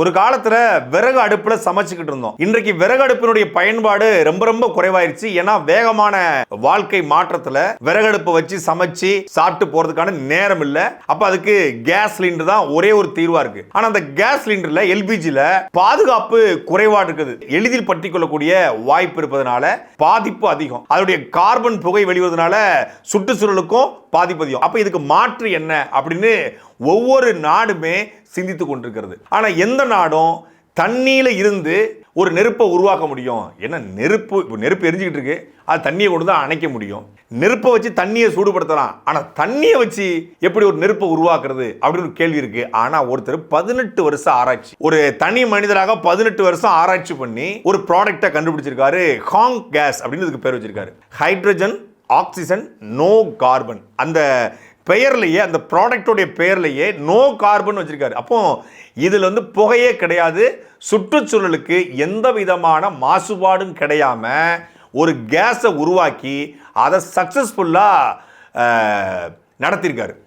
ஒரு காலத்துல விறகு அடுப்புல சமைச்சுக்கிட்டு இருந்தோம். இன்றைக்கு விறகு அடுப்பினுடைய பயன்பாடு ரொம்ப ரொம்ப குறைவாயிருச்சு. ஏன்னா வேகமான வாழ்க்கை மாற்றத்துல விறகு அடுப்பை வச்சு சமைச்சு சாப்பிட்டு போறதுக்கான நேரம் இல்ல. அப்ப அதுக்கு கேஸ் சிலிண்டர் தான் ஒரே ஒரு தீர்வா இருக்கு. ஆனா அந்த கேஸ் சிலிண்டர்ல எல்பிஜில பாதுகாப்பு குறைவா இருக்குது. எளிதில் பற்றி கொள்ளக்கூடிய வாய்ப்பு இருப்பதனால பாதிப்பு அதிகம். அதனுடைய கார்பன் புகை வெளிவதனால சுற்றுச்சூழலுக்கும் பாதிப்பதையும். அப்போ இதுக்கு மாற்று என்ன அப்படின்னு ஒவ்வொரு நாடுமே சிந்தித்து கொண்டிருக்கிறது. ஆனால் எந்த நாடும் தண்ணியில் இருந்து ஒரு நெருப்பை உருவாக்க முடியும். ஏன்னா நெருப்பு? இப்போ நெருப்பு எரிஞ்சிக்கிட்டு இருக்கு. அது தண்ணியை கொண்டு தான் அணைக்க முடியும். நெருப்பை வச்சு தண்ணியை சூடுபடுத்தலாம். ஆனால் தண்ணியை வச்சு எப்படி ஒரு நெருப்பை உருவாக்குறது அப்படின்னு ஒரு கேள்வி இருக்கு. ஆனால் ஒருத்தர் பதினெட்டு வருஷம் ஆராய்ச்சி ஒரு தனி மனிதராக பதினெட்டு வருஷம் ஆராய்ச்சி பண்ணி ஒரு ப்ராடக்டை கண்டுபிடிச்சிருக்காரு. ஹாங் கேஸ் அப்படின்னு இதுக்கு பேர் வச்சிருக்காரு. ஹைட்ரஜன் ஆக்சிஜன் நோ கார்பன் அந்த பெயர்லையே அந்த ப்ராடக்டோடைய பெயர்லையே நோ கார்பன் வச்சுருக்காரு. அப்போ இதில் வந்து புகையே கிடையாது. சுற்றுச்சூழலுக்கு எந்த விதமான மாசுபாடும் கிடையாமல் ஒரு கேஸை உருவாக்கி அதை சக்ஸஸ்ஃபுல்லாக நடத்தியிருக்காரு